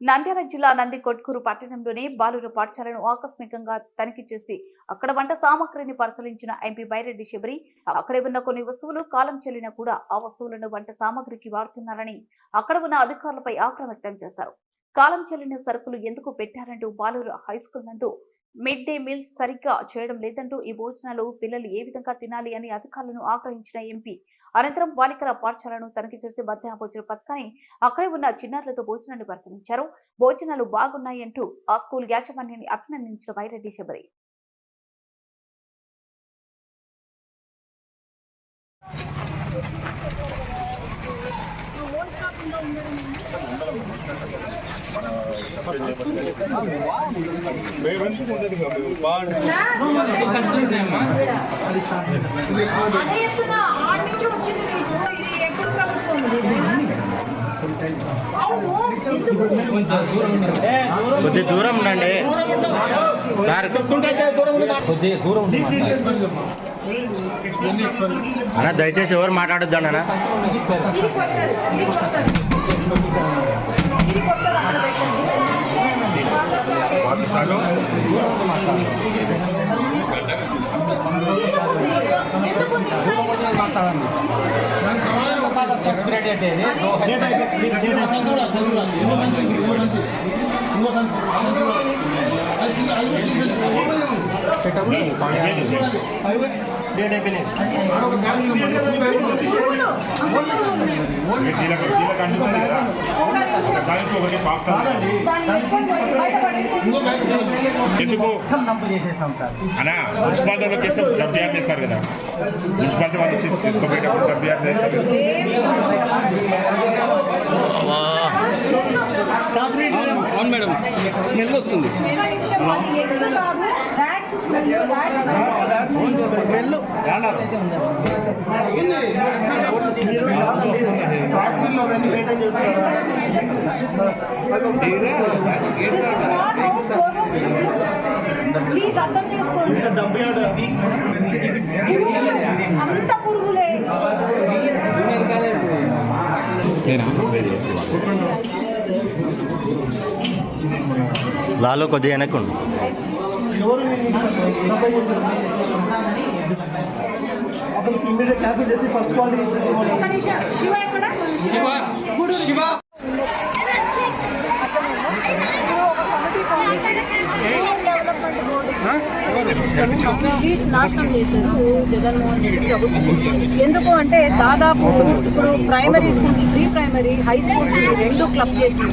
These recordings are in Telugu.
నంద్యాల జిల్లా నంది కొట్కూరు పట్టణంలోని బాలుర పాఠశాలను ఆకస్మికంగా తనిఖీ చేసి అక్కడ వంట సామాగ్రిని పరిశీలించిన ఎంపీ బైరెడ్డి శబరి అక్కడ ఉన్న కొన్ని వస్తువులు కాలం చెల్లినా కూడా ఆ వస్తువులను వంట సామాగ్రికి వాడుతున్నారని అక్కడ ఉన్న అధికారులపై ఆగ్రహం వ్యక్తం చేశారు. కాలం చెల్లిన సరుకులు ఎందుకు పెట్టారంటూ బాలూరు హై స్కూల్ నందు మిడ్ డే మీల్ సరిగ్గా చేయడం లేదంటూ ఈ భోజనాలు పిల్లలు ఏ విధంగా తినాలి అని అధికారులను ఆగ్రహించిన ఎంపీ అనంతరం బాలికల పాఠశాలను తనిఖీ చేసి మధ్యాహ్న భోజన పథకాన్ని అక్కడే ఉన్న చిన్నారులతో భోజనాన్ని పరిశీలించారు. భోజనాలు బాగున్నాయి అంటూ ఆ స్కూల్ యాజమాన్యాన్ని అభినందించిన వైరెడ్డి శబరి. ఆడ కొద్ది దూరం ఉండండి. సార్ కొద్దిగా దూరం ఉంది అన్న దయచేసి ఎవరు మాట్లాడొద్దు అన్న ఇది కొత్తది ఇది కొత్తది ఇది కొత్తది అక్కడ పెట్టండి ఎందుకు ఎక్స్పైరీ డేట్ బయటపడండి ఎందుకు? అనా మున్సిపాలిటీలో కేసు డబ్బియార్ చేస్తారు కదా. మున్సిపాలిటీ వాళ్ళు వచ్చి తీసుకోపోయేటప్పుడు డబ్బియార్ చేస్తారు అవును మేడం. స్మెల్ వస్తుంది. రూమ్ ప్లీజ్ అర్థం చేసుకోండి అంత పురుగులే లాలో కొద్దిగా వెనక్కుండు. ఒక్క నిమిషం శివ ఎక్కడ? నాశనం చేశారు జగన్మోహన్ రెడ్డి ప్రభుత్వం. ఎందుకు అంటే దాదాపు ఇప్పుడు primary schools pre primary high schools రెండు క్లబ్ చేసి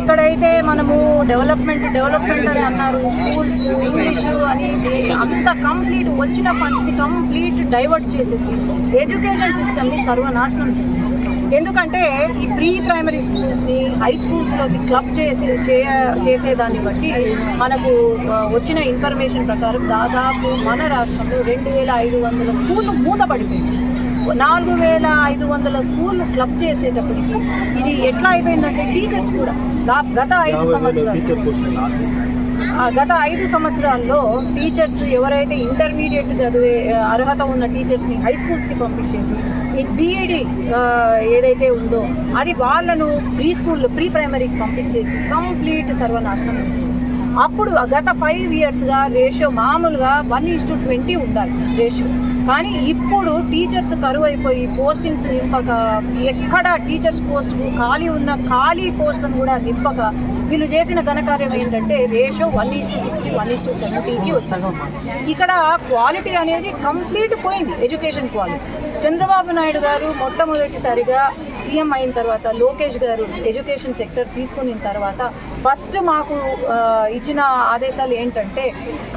ఎక్కడైతే మనము డెవలప్మెంట్ డెవలప్మెంట్ అని అన్నారు స్కూల్స్ ఇంగ్లీష్ అని దేశ- అంత కంప్లీట్ వచ్చిన ఫండ్స్ని కంప్లీట్ డైవర్ట్ చేసేసి ఎడ్యుకేషన్ సిస్టమ్ని సర్వనాశనం చేసింది. ఎందుకంటే ఈ ప్రీ ప్రైమరీ స్కూల్స్ని హై స్కూల్స్లోకి క్లబ్ చేసే చేసేదాన్ని బట్టి మనకు వచ్చిన ఇన్ఫర్మేషన్ ప్రకారం దాదాపు మన రాష్ట్రంలో రెండు వేల ఐదు వందల స్కూళ్ళు మూతపడిపోయింది నాలుగు వేల ఐదు వందల స్కూళ్ళు క్లబ్ చేసేటప్పటికి ఇది ఎట్లా అయిపోయిందంటే టీచర్స్ కూడా. గత ఐదు సంవత్సరాలు ఆ గత ఐదు సంవత్సరాల్లో టీచర్స్ ఎవరైతే ఇంటర్మీడియట్ చదివే అర్హత ఉన్న టీచర్స్ని హై స్కూల్స్కి పంపించేసి బీఈడి ఏదైతే ఉందో అది వాళ్ళను ప్రీ స్కూల్ ప్రీ ప్రైమరీకి పంపించేసి కంప్లీట్ సర్వనాశనం చేసింది. అప్పుడు గత ఫైవ్ ఇయర్స్గా రేషియో మామూలుగా వన్ ఈస్ టు ట్వంటీ ఉండాలి రేషియో. కానీ ఇప్పుడు టీచర్స్ కరువు అయిపోయి పోస్టింగ్స్ నింపక ఎక్కడ టీచర్స్ పోస్ట్ ఖాళీ ఉన్న ఖాళీ పోస్టులను కూడా నింపక వీళ్ళు చేసిన ఘనకార్యం ఏంటంటే ratio one is to sixty one is to సెవెంటీకి వచ్చేసింది ఇక్కడ క్వాలిటీ అనేది కంప్లీట్ పోయింది ఎడ్యుకేషన్ క్వాలిటీ. చంద్రబాబు నాయుడు గారు మొట్టమొదటిసారిగా సీఎం అయిన తర్వాత లోకేష్ గారు ఎడ్యుకేషన్ సెక్టర్ తీసుకున్న తర్వాత ఫస్ట్ మాకు ఇచ్చిన ఆదేశాలు ఏంటంటే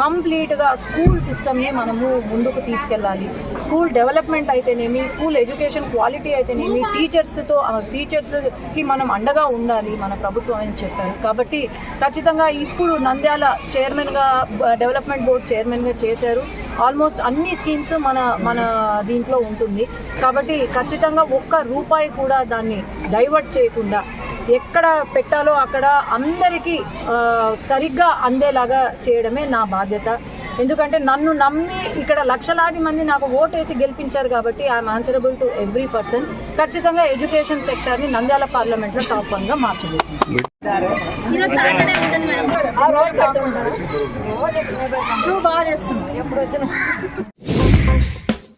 కంప్లీట్గా స్కూల్ సిస్టమ్ని మనము ముందుకు తీసుకెళ్ళాలి. స్కూల్ డెవలప్మెంట్ అయితేనేమి స్కూల్ ఎడ్యుకేషన్ క్వాలిటీ అయితేనేమి టీచర్స్తో టీచర్స్కి మనం అండగా ఉండాలి మన ప్రభుత్వం అని చెప్పారు. కాబట్టి ఖచ్చితంగా ఇప్పుడు నంద్యాల చైర్మన్గా డెవలప్మెంట్ బోర్డ్ చైర్మన్గా చేశారు. ఆల్మోస్ట్ అన్ని స్కీమ్స్ మన మన దీంట్లో ఉంటుంది. కాబట్టి ఖచ్చితంగా ఒక్క రూపాయి కూడా దాన్ని డైవర్ట్ చేయకుండా ఎక్కడ పెట్టాలో అక్కడ అందరికీ సరిగ్గా అందేలాగా చేయడమే నా బాధ్యత. ఎందుకంటే నన్ను నమ్మి ఇక్కడ లక్షలాది మంది నాకు ఓటేసి గెలిపించారు కాబట్టి I'm answerable to every person ఖచ్చితంగా ఎడ్యుకేషన్ సెక్టర్ని నంద్యాల పార్లమెంట్లో టాప్ వన్గా మార్చబోతుంది? నువ్వు బాగా చేస్తున్నావు. ఎప్పుడు వచ్చినా?